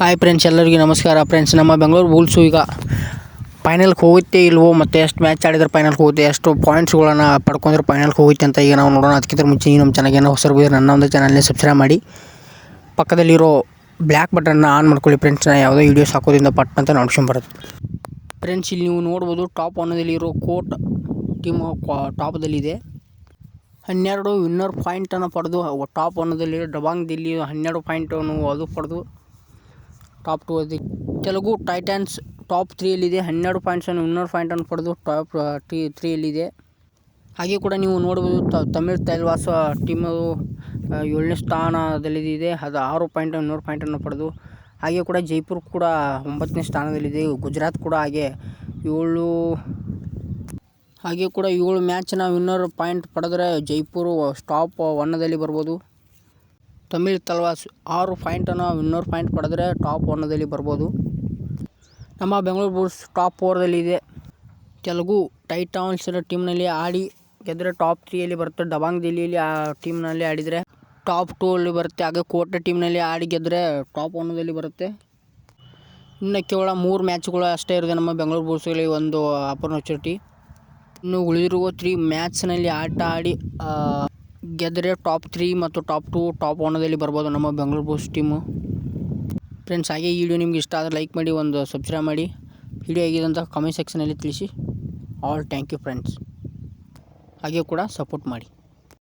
Hi friends ಎಲ್ಲರಿಗೂ ನಮಸ್ಕಾರ. Friends ನಮ್ಮ ಬೆಂಗಳೂರು ಬುಲ್ಸು ಈಗ ಫೈನಲ್ಗೆ ಹೋಗುತ್ತೆ ಇಲ್ವೋ ಮತ್ತು ಎಷ್ಟು ಮ್ಯಾಚ್ ಆಡಿದ್ರೆ ಫೈನಲ್ಗೆ ಹೋಗುತ್ತೆ, ಎಷ್ಟು ಪಾಯಿಂಟ್ಸ್ಗಳನ್ನು ಪಡ್ಕೊಂಡ್ರೆ ಫೈನಲ್ಗೆ ಹೋಗುತ್ತೆ ಅಂತ ಈಗ ನಾವು ನೋಡೋಣ. ಅದಕ್ಕಿಂತ ಮುಂಚೆ ನಮ್ಮ ಚಾನಲ್ಗೆ ಹೊಸರು ನನ್ನ ಒಂದು ಚಾನಲ್ನೇ ಸಬ್ಸ್ಕ್ರೈಬ್ ಮಾಡಿ. ಪಕ್ಕದಲ್ಲಿರೋ ಬ್ಲ್ಯಾಕ್ ಬಟನ್ನ ಆನ್ ಮಾಡ್ಕೊಳ್ಳಿ ಫ್ರೆಂಡ್ಸ್ ನಾನು ಯಾವುದೋ ವೀಡಿಯೋಸ್ ಹಾಕೋದ್ರಿಂದ ಪಟ್ ಅಂತ ನೋಡ್ಕೊಂಬರುತ್ತೆ ಫ್ರೆಂಡ್ಸ್ ಇಲ್ಲಿ ನೀವು ನೋಡ್ಬೋದು ಟಾಪ್ ಒನ್ನದಲ್ಲಿರೋ ಕೋಟ್ ಟೀಮ್ ಟಾಪದಲ್ಲಿದೆ ಹನ್ನೆರಡು ವಿನ್ನರ್ ಪಾಯಿಂಟನ್ನು ಪಡೆದು ಟಾಪ್ ಒನ್ನದಲ್ಲಿ ಡಬಾಂಗ್ ದಿಲ್ಲಿ ಹನ್ನೆರಡು ಪಾಯಿಂಟನ್ನು ಅದು ಪಡೆದು ಟಾಪ್ ಟೂ ಅಲ್ಲಿ. ತೆಲುಗು ಟೈಟನ್ಸ್ ಟಾಪ್ ತ್ರೀಯಲ್ಲಿದೆ ಹನ್ನೆರಡು ಪಾಯಿಂಟ್ಸನ್ನು ಪಾಯಿಂಟ್ ಪಾಯಿಂಟನ್ನು ಪಡೆದು ಟಾಪ್ ಟಿ ತ್ರೀಯಲ್ಲಿದೆ ಹಾಗೆ ಕೂಡ ನೀವು ನೋಡ್ಬೋದು ತಮಿಳ್ ತೈಲ್ವಾಸ ಟೀಮು ಏಳನೇ ಸ್ಥಾನದಲ್ಲಿದೆ. ಅದು ಆರು ಪಾಯಿಂಟ್ ಇನ್ನೂರು ಪಾಯಿಂಟನ್ನು ಪಡೆದು. ಹಾಗೆ ಕೂಡ ಜೈಪುರ್ ಕೂಡ ಒಂಬತ್ತನೇ ಸ್ಥಾನದಲ್ಲಿದೆ. ಗುಜರಾತ್ ಕೂಡ ಹಾಗೆ ಏಳು, ಹಾಗೆ ಕೂಡ ಏಳು ಮ್ಯಾಚ್ನ ವಿನ್ನರ್ ಪಾಯಿಂಟ್ ಪಡೆದರೆ ಜೈಪುರು ಟಾಪ್ ಒನ್ನದಲ್ಲಿ ಬರ್ಬೋದು. ತಮಿಳ್ ತಲ್ವಾಸ್ ಆರು ಪಾಯಿಂಟನ್ನು ಇನ್ನೂರು ಪಾಯಿಂಟ್ ಪಡೆದರೆ ಟಾಪ್ ಒನ್ನದಲ್ಲಿ ಬರ್ಬೋದು. ನಮ್ಮ ಬೆಂಗಳೂರು ಬುಲ್ಸ್ ಟಾಪ್ ಫೋರ್ದಲ್ಲಿದೆ ತೆಲುಗು ಟೈಟಾನ್ಸ್ ಟೀಮ್ನಲ್ಲಿ ಆಡಿ ಗೆದ್ದರೆ ಟಾಪ್ ತ್ರೀಯಲ್ಲಿ ಬರುತ್ತೆ. ಡಬಾಂಗ್ ದಿಲ್ಲಿಯಲ್ಲಿ ಆ ಟೀಮ್ನಲ್ಲಿ ಆಡಿದರೆ ಟಾಪ್ ಟೂ ಅಲ್ಲಿ ಬರುತ್ತೆ. ಹಾಗೆ ಕೋಟೆ ಟೀಮ್ನಲ್ಲಿ ಆಡಿ ಗೆದ್ದರೆ ಟಾಪ್ ಒನ್ನದಲ್ಲಿ ಬರುತ್ತೆ. ಇನ್ನು ಕೇವಲ ಮೂರು ಮ್ಯಾಚ್ಗಳು ಅಷ್ಟೇ ಇರುತ್ತೆ ನಮ್ಮ ಬೆಂಗಳೂರು ಬುಲ್ಸ್ಗಳಿಗೆ ಒಂದು ಅಪರ್ಚುನಿಟಿ ಇನ್ನು ಉಳಿದಿರುವ ತ್ರೀ ಮ್ಯಾಚ್ನಲ್ಲಿ ಆಟ ಆಡಿ ಗೆದ್ದರೆ ಟಾಪ್ ತ್ರೀ ಮತ್ತು ಟಾಪ್ ಟು, ಟಾಪ್ ಒನ್ನದಲ್ಲಿ ಬರ್ಬೋದು ನಮ್ಮ ಬೆಂಗಳೂರು ಬುಲ್ಸ್ ಟೀಮು. ಫ್ರೆಂಡ್ಸ್, ಹಾಗೆ ಈ ವಿಡಿಯೋ ನಿಮ್ಗೆ ಇಷ್ಟ ಆದರೆ ಲೈಕ್ ಮಾಡಿ, ಒಂದು ಸಬ್ಸ್ಕ್ರೈಬ್ ಮಾಡಿ. ವಿಡಿಯೋ ಹೇಗಿದೆ ಅಂತ ಕಾಮೆಂಟ್ ಸೆಕ್ಷನಲ್ಲಿ ತಿಳಿಸಿ. ಆಲ್ ಥ್ಯಾಂಕ್ ಯು ಫ್ರೆಂಡ್ಸ್ ಹಾಗೆ ಕೂಡ ಸಪೋರ್ಟ್ ಮಾಡಿ.